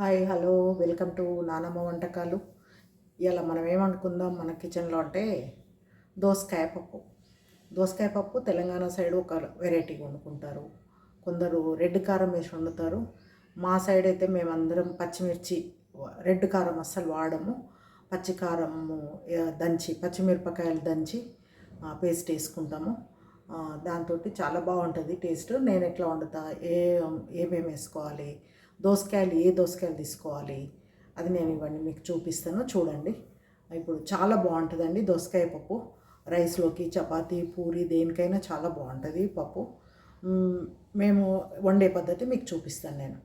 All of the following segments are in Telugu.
హాయ్ హలో వెల్కమ్ టు నానమ్మ వంటకాలు. ఇలా మనం ఏమనుకుందాం? మన కిచెన్లో అంటే దోసకాయ పప్పు. దోసకాయ పప్పు తెలంగాణ సైడ్ ఒక వెరైటీగా వండుకుంటారు. కొందరు రెడ్ కారం వేసి వండుతారు. మా సైడ్ అయితే మేమందరం పచ్చిమిర్చి రెడ్ కారం అస్సలు వాడము. పచ్చి కారము దంచి పచ్చిమిరపకాయలు దంచి పేస్ట్ వేసుకుంటాము. దాంతో చాలా బాగుంటుంది టేస్ట్. నేను ఎట్లా వండుతా? ఏ ఏమేమి వేసుకోవాలి? దోసకాయలు ఏ దోసకాయలు తీసుకోవాలి? అది నేను ఇవన్నీ మీకు చూపిస్తాను చూడండి. ఇప్పుడు చాలా బాగుంటుందండి దోసకాయ పప్పు. రైస్లోకి చపాతీ పూరి దేనికైనా చాలా బాగుంటుంది పప్పు. మేము వండే పద్ధతి మీకు చూపిస్తాను నేను.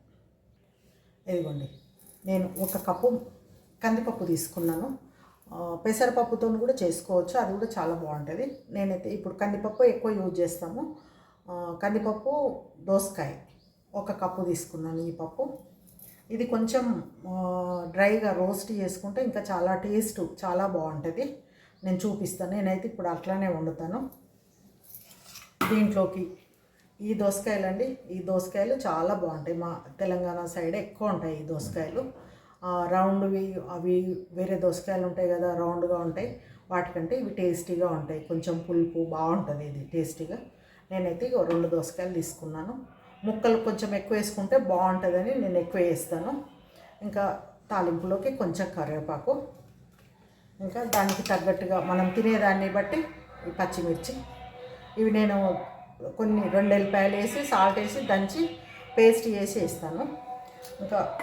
ఇదిగోండి నేను ఒక కప్పు కందిపప్పు తీసుకున్నాను. పెసరపప్పుతో కూడా చేసుకోవచ్చు అది కూడా చాలా బాగుంటుంది. నేనైతే ఇప్పుడు కందిపప్పు ఎక్కువ యూజ్ చేస్తాము. కందిపప్పు దోసకాయ. ఒక కప్పు తీసుకున్నాను ఈ పప్పు. ఇది కొంచెం డ్రైగా రోస్ట్ చేసుకుంటే ఇంకా చాలా టేస్ట్ చాలా బాగుంటుంది. నేను చూపిస్తాను. నేనైతే ఇప్పుడు అట్లానే వండుతాను. దీంట్లోకి ఈ దోసకాయలు అండి ఈ దోసకాయలు చాలా బాగుంటాయి. మా తెలంగాణ సైడ్ ఎక్కువ ఉంటాయి ఈ దోసకాయలు. రౌండ్వి అవి వేరే దోసకాయలు ఉంటాయి కదా రౌండ్గా ఉంటాయి. వాటికంటే ఇవి టేస్టీగా ఉంటాయి. కొంచెం పులుపు బాగుంటుంది ఇది టేస్టీగా. నేనైతే రెండు దోసకాయలు తీసుకున్నాను. ముక్కలు కొంచెం ఎక్కువ వేసుకుంటే బాగుంటుందని నేను ఎక్కువ వేస్తాను. ఇంకా తాలింపులోకి కొంచెం కరివేపాకు. ఇంకా దానికి తగ్గట్టుగా మనం తినేదాన్ని బట్టి ఈ పచ్చిమిర్చి. ఇవి నేను కొన్ని రెండు ఎల్లిపాయలు వేసి సాల్ట్ వేసి దంచి పేస్ట్ చేసి వేస్తాను. ఇంకా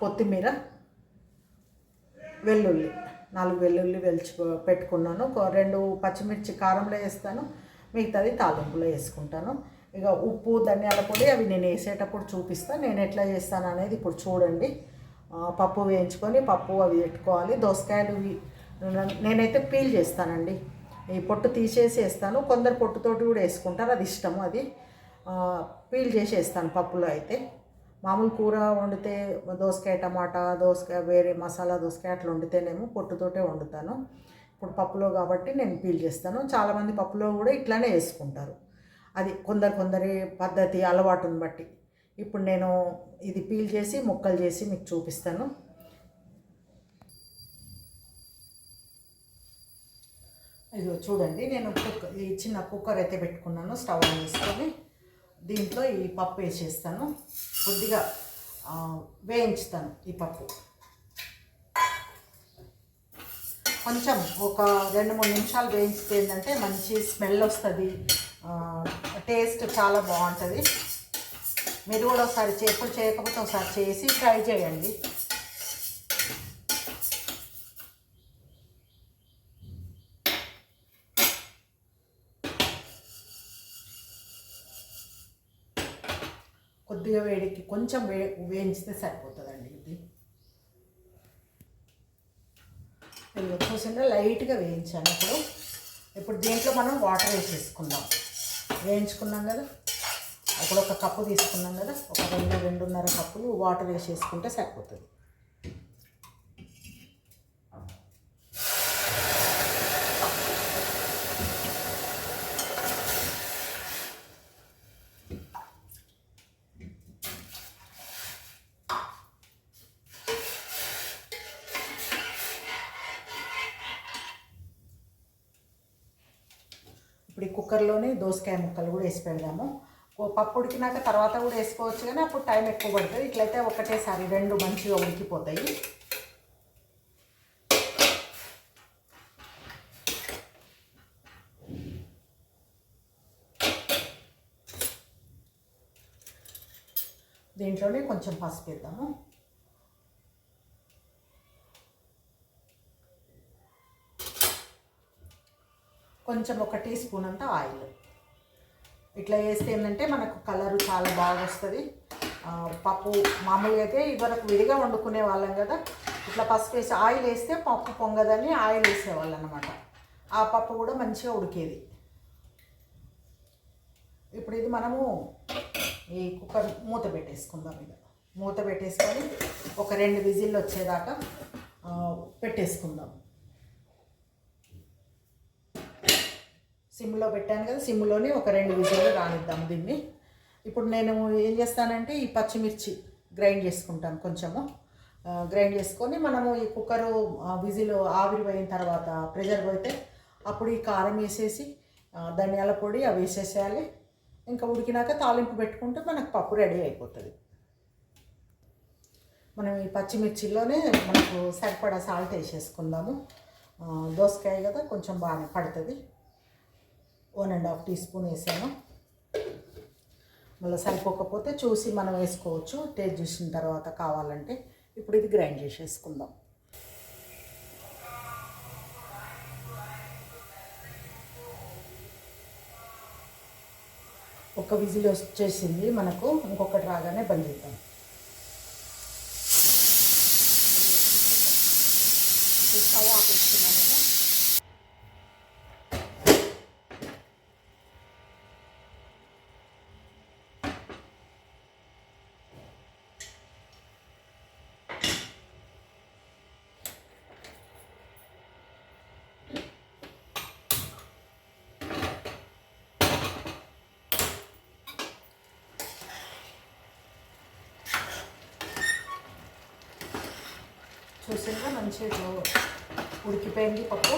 కొత్తిమీర వెల్లుల్లి నాలుగు వెల్లుల్లి వెల్చి పెట్టుకున్నాను. రెండు పచ్చిమిర్చి కారంలో వేస్తాను. మిగతాది తాలింపులో వేసుకుంటాను. ఇక ఉప్పు ధనియాల పొడి అవి నేను వేసేటప్పుడు చూపిస్తాను నేను ఎట్లా చేస్తాను అనేది ఇప్పుడు చూడండి. పప్పు వేయించుకొని పప్పు అవి పెట్టుకోవాలి. దోసకాయలు నేనైతే పీల్ చేస్తానండి. ఈ పొట్టు తీసేసి వేస్తాను. కొందరు పొట్టుతోటి కూడా వేసుకుంటారు. అది ఇష్టము అది. పీల్ చేసి వేస్తాను పప్పులో అయితే. మామూలు కూర వండితే దోసకాయ టమాటా దోసకాయ వేరే మసాలా దోసకాయ అట్లా వండితేనేమో పొట్టుతోటే వండుతాను. ఇప్పుడు పప్పులో కాబట్టి నేను పీల్ చేస్తాను. చాలామంది పప్పులో కూడా ఇట్లానే వేసుకుంటారు. అది కొందరు కొందరి పద్ధతి అలవాటుని బట్టి. ఇప్పుడు నేను ఇది పీల్ చేసి ముక్కలు చేసి మీకు చూపిస్తాను. ఇదిగో చూడండి నేను కుక్క ఈ చిన్న కుక్కర్ అయితే పెట్టుకున్నాను స్టవ్ ఆన్ చేసుకొని దీంట్లో ఈ పప్పు వేసేస్తాను. కొద్దిగా వేయించుతాను ఈ పప్పు. కొంచెం ఒక రెండు మూడు నిమిషాలు వేయించితే ఏంటంటే మంచి స్మెల్ వస్తుంది. టేస్ట్ చాలా బాగుంటుంది. మీరు కూడా ఒకసారి చేపలు చేయకపోతే ఒకసారి చేసి ట్రై చేయండి. కొద్దిగా వేడికి కొంచెం వే వేయించితే సరిపోతుందండి ఇది. ఇది చూసిందా లైట్గా వేయించాను ఇప్పుడు. ఇప్పుడు దీంట్లో మనం వాటర్ వేసేసుకుందాం. వేయించుకున్నాం కదా. అక్కడ ఒక కప్పు తీసుకున్నాం కదా. ఒక రెండు రెండున్నర కప్పులు వాటర్ వేసేసుకుంటే సరిపోతుంది. ఇప్పుడు ఈ కుక్కర్లోనే దోసకాయ ముక్కలు కూడా వేసి పెడదాము. పప్పు ఉడికినాక తర్వాత కూడా వేసుకోవచ్చు కానీ అప్పుడు టైం ఎక్కువ పడుతుంది. ఇట్లయితే ఒకటేసారి రెండు మంచిగా ఉడికిపోతాయి. దీంట్లోనే కొంచెం పసుపు వేద్దాము. కొంచెం ఒక టీ స్పూన్ అంత ఆయిల్. ఇట్లా వేస్తే ఏంటంటే మనకు కలరు చాలా బాగా వస్తుంది. పప్పు మామూలుగా అయితే ఇదివరకు విడిగా వండుకునే వాళ్ళం కదా. ఇట్లా పసుపు వేసి ఆయిల్ వేస్తే పప్పు పొంగదని ఆయిల్ వేసేవాళ్ళు అనమాట ఆ పప్పు కూడా మంచిగా ఉడికేది. ఇప్పుడు ఇది మనము ఈ కుక్కర్ మూత పెట్టేసుకుందాం ఇక. మూత పెట్టేసుకొని ఒక రెండు విజిల్లు వచ్చేదాకా పెట్టేసుకుందాం. సిమ్లో పెట్టాను కదా సిమ్లోనే ఒక రెండు విజిల్లు రానిద్దాం దీన్ని. ఇప్పుడు నేను ఏం చేస్తానంటే ఈ పచ్చిమిర్చి గ్రైండ్ చేసుకుంటాను కొంచెము. గ్రైండ్ చేసుకొని మనము ఈ కుక్కరు విజిల్ ఆవిరిపోయిన తర్వాత ప్రెషర్ పోతే అప్పుడు ఈ కారం వేసేసి ధనియాల పొడి అవి వేసేసేయాలి. ఇంకా ఉడికినాక తాలింపు పెట్టుకుంటే మనకు పప్పు రెడీ అయిపోతుంది. మనం ఈ పచ్చిమిర్చిలోనే మనకు సరిపడా సాల్ట్ వేసేసుకుందాము. దోసకాయ కదా కొంచెం బాగానే పడుతుంది. One and half teaspoon వేసాను. మళ్ళీ సరిపోకపోతే చూసి మనం వేసుకోవచ్చు. టేస్ట్ చూసిన తర్వాత కావాలంటే ఇప్పుడు ఇది గ్రైండ్ చేసేసుకుందాం. ఒక విజిల్ వచ్చేసింది. మనకు ఇంకొకటి రాగానే బంద్ చేద్దాం. స్టవ్ ఆఫ్ ఆపేస్తున్నాను నేను. చూసిందా మంచిగా ఉడికిపోయింది పప్పు.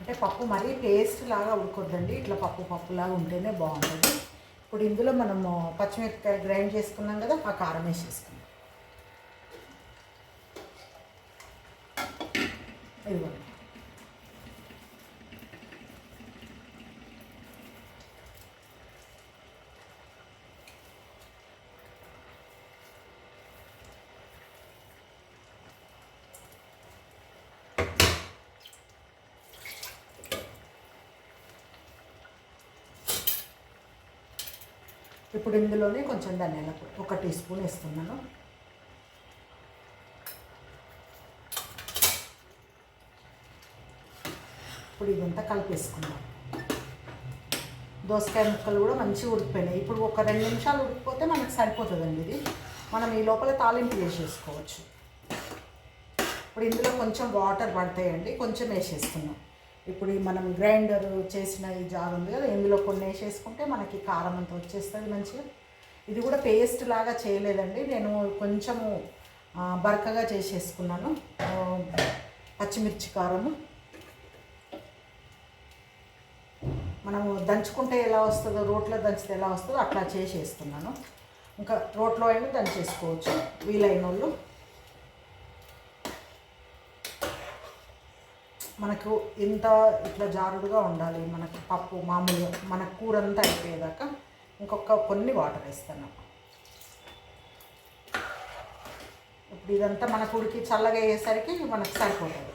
అంటే పప్పు మరీ పేస్ట్ లాగా ఉడకొద్దండి. ఇట్లా పప్పు పప్పులాగా ఉంటేనే బాగుంటుంది. ఇప్పుడు ఇందులో మనము పచ్చిమిరపకాయ గ్రైండ్ చేసుకున్నాం కదా ఆ కారం వేసేసుకున్నాం ఇదిగోండి ఇప్పుడు ఇందులోనే కొంచెం ధనియాల పొడి ఒక టీ స్పూన్ వేస్తున్నాను. ఇప్పుడు ఇదంతా కలిపేసుకుందాం. దోసకాయ ముక్కలు కూడా మంచిగా ఉడికిపోయినాయి. ఇప్పుడు ఒక రెండు నిమిషాలు ఉడికిపోతే మనకు సరిపోతుందండి ఇది. మనం ఈ లోపల తాలింపు వేసేసుకోవచ్చు. ఇప్పుడు ఇందులో కొంచెం వాటర్ పడతాయండి కొంచెం వేసేస్తున్నాం. ఇప్పుడు ఈ మనం గ్రైండర్ చేసిన ఈ జార్ ఉంది కదా ఇందులో కొన్ని వేసేసుకుంటే మనకి కారం అంతా వచ్చేస్తుంది మంచిగా. ఇది కూడా పేస్ట్ లాగా చేయలేదండి నేను కొంచెము బరకగా చేసేసుకున్నాను. పచ్చిమిర్చి కారము. మనము దంచుకుంటే ఎలా వస్తుందో రోట్లో దంచితే ఎలా వస్తుందో అట్లా చేసేస్తున్నాను ఇంకా రోట్లో అయినా దంచేసుకోవచ్చు వీలైన వాళ్ళు మనకు ఇంత ఇట్లా జారుడుగా ఉండాలి మనకు పప్పు మామూలుగా మన కూర అంతా అయిపోయేదాకా ఇంకొక కొన్ని వాటర్ వేస్తాను. ఇప్పుడు ఇదంతా మనకు ఉడికి చల్లగా అయ్యేసరికి మనకు సరిపోతుంది.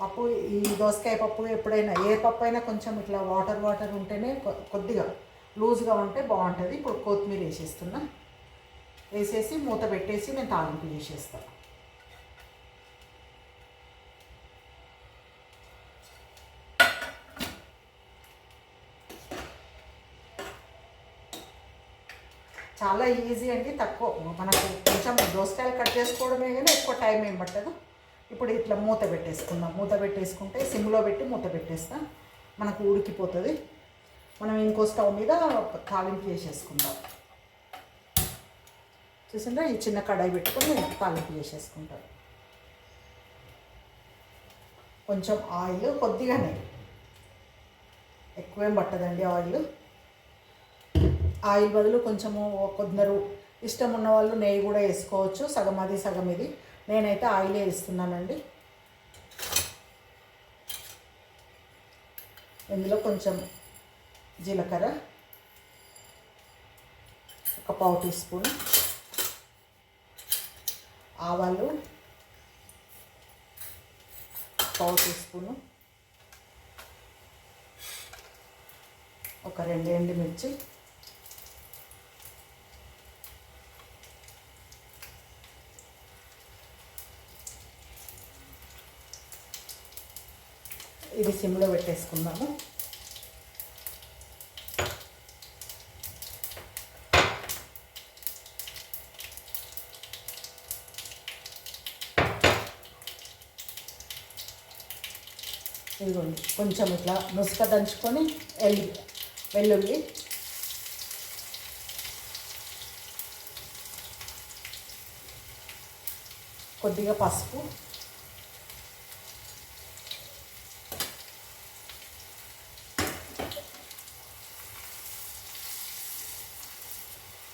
పప్పు ఈ దోసకాయ పప్పు ఎప్పుడైనా ఏ పప్పు అయినా కొంచెం ఇట్లా వాటర్ వాటర్ ఉంటేనే కొ- కొద్దిగా లూజ్గా ఉంటే బాగుంటుంది. ఇప్పుడు కొత్తిమీర వేసేస్తున్నా. వేసేసి మూత పెట్టేసి నేను తాలింపు చేసేస్తాను చాలా ఈజీ అండి తక్కువ. మనకు కొంచెం దోసకాయలు కట్ చేసుకోవడమే కానీ ఎక్కువ టైం ఏం పట్టదు. ఇప్పుడు ఇట్లా మూత పెట్టేసుకుందాం. మూత పెట్టేసుకుంటే సిమ్లో పెట్టి మూత పెట్టేస్తాం. మనకు ఉడికిపోతుంది. మనం ఇంకో స్టవ్ మీద తాలింపు చేసేసుకుందాం. చూసిందా ఈ చిన్న కడాయి పెట్టుకొని తాలింపు చేసేసుకుంటాం. కొంచెం ఆయిల్ కొద్దిగానే. ఎక్కువేం పట్టదండి ఆయిల్. ఆయిల్ బదులు కొంచెము కొందరు ఇష్టం ఉన్న వాళ్ళు నెయ్యి కూడా వేసుకోవచ్చు. సగం అది సగం ఇది. నేనైతే ఆయిలే వేస్తున్నానండి. ఇందులో కొంచెం జీలకర్ర ఒక పావు టీ స్పూన్ ఆవాలు పావు టీ స్పూను ఒక రెండు ఎండుమిర్చి ఇది సిమ్లో పెట్టేసుకుందాము. ఇదిగోండి కొంచెం ఇట్లా నుసుక దంచుకొని ఎల్లి వెల్లుల్లి. కొద్దిగా పసుపు.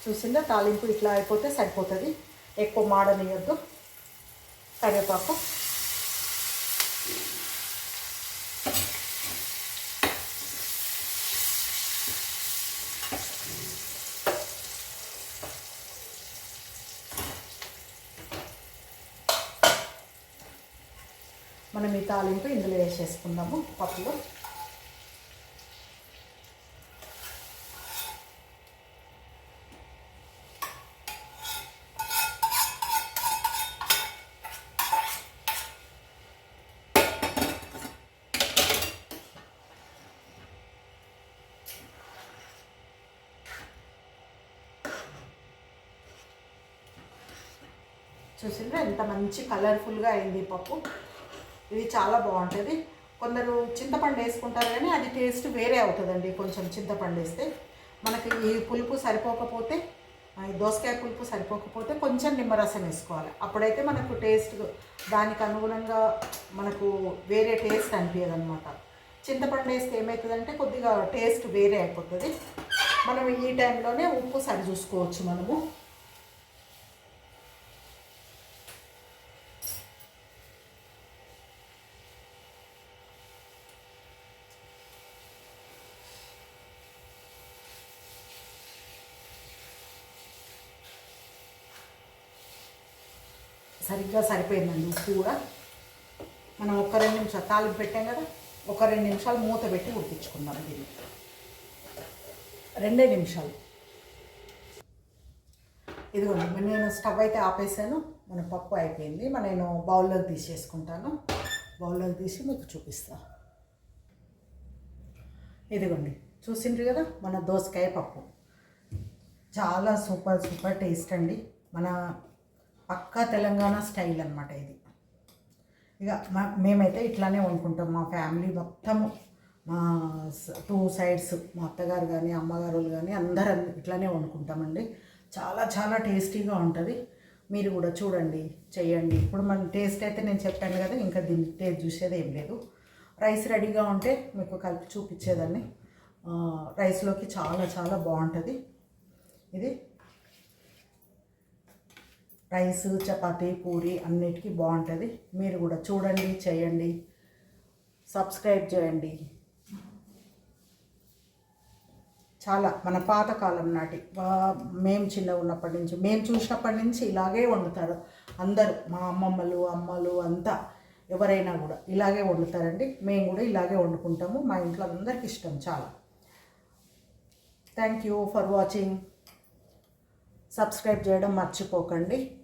చూసిందా? తాలింపు ఇట్లా అయిపోతే సరిపోతుంది. ఎక్కువ మాడనియద్దు. కరివేపాకు. మనం ఈ తాలింపు ఇందులో వేసేసుకుందాము పప్పులో. చూసిండ్రు? ఎంత మంచి కలర్ఫుల్గా అయింది పప్పు. ఇది చాలా బాగుంటుంది. కొందరు చింతపండు వేసుకుంటారు కానీ అది టేస్ట్ వేరే అవుతుందండి కొంచెం చింతపండు వేస్తే. మనకి ఈ పులుపు సరిపోకపోతే దోసకాయ పులుపు సరిపోకపోతే కొంచెం నిమ్మరసం వేసుకోవాలి. అప్పుడైతే మనకు టేస్ట్ దానికి అనుగుణంగా మనకు వేరే టేస్ట్ అనిపించదు అనమాట చింతపండు వేస్తే ఏమవుతుందంటే కొద్దిగా టేస్ట్ వేరే అయిపోతుంది. మనం ఈ టైంలోనే ఉప్పు సరి చూసుకోవచ్చు మనము. సరిగ్గా సరిపోయిందండి ఉప్పు కూడా. మనం ఒక రెండు నిమిషాలు తాలింపు పెట్టాం కదా ఒక రెండు నిమిషాలు మూత పెట్టి ఉడికించుకుందాం దీన్ని. రెండే నిమిషాలు. ఇదిగోండి నేను స్టవ్ అయితే ఆపేసాను మన పప్పు అయిపోయింది. మరి నేను బౌల్లోకి తీసేసుకుంటాను. బౌల్లోకి తీసి మీకు చూపిస్తా. ఇదిగోండి చూసిండ్రు కదా మన దోసకాయ పప్పు. చాలా సూపర్ సూపర్ టేస్ట్ అండి. మన పక్కా తెలంగాణ స్టైల్ అనమాట ఇది. ఇక మా మేమైతే ఇట్లానే వండుకుంటాం. మా ఫ్యామిలీ మొత్తము మా టూ సైడ్స్ మా అత్తగారు కానీ అమ్మగారు కానీ అందరం ఇట్లానే వండుకుంటామండి. చాలా చాలా టేస్టీగా ఉంటుంది. మీరు కూడా చూడండి చేయండి ఇప్పుడు మన టేస్ట్ అయితే నేను చెప్పాను కదా ఇంకా దీన్ని టేస్ట్ చూసేది ఏం లేదు. రైస్ రెడీగా ఉంటే మీకు కలిపి చూపించేదాన్ని. రైస్లోకి చాలా చాలా బాగుంటుంది. ఇది రైస్ చపాతీ పూరి అన్నిటికీ బాగుంటుంది. మీరు కూడా చూడండి చేయండి. సబ్స్క్రైబ్ చేయండి. చాలా మన పాతకాలం నాటి వా- మేము చిన్న ఉన్నప్పటి నుంచి మేము చూసినప్పటి నుంచి ఇలాగే వండుతారు అందరూ. మా అమ్మమ్మలు అమ్మలు అంతా ఎవరైనా కూడా ఇలాగే వండుతారండి. మేము కూడా ఇలాగే వండుకుంటాము. మా ఇంట్లో అందరికి ఇష్టం చాలా. Thank you for watching subscribe చేయడం మర్చిపోకండి.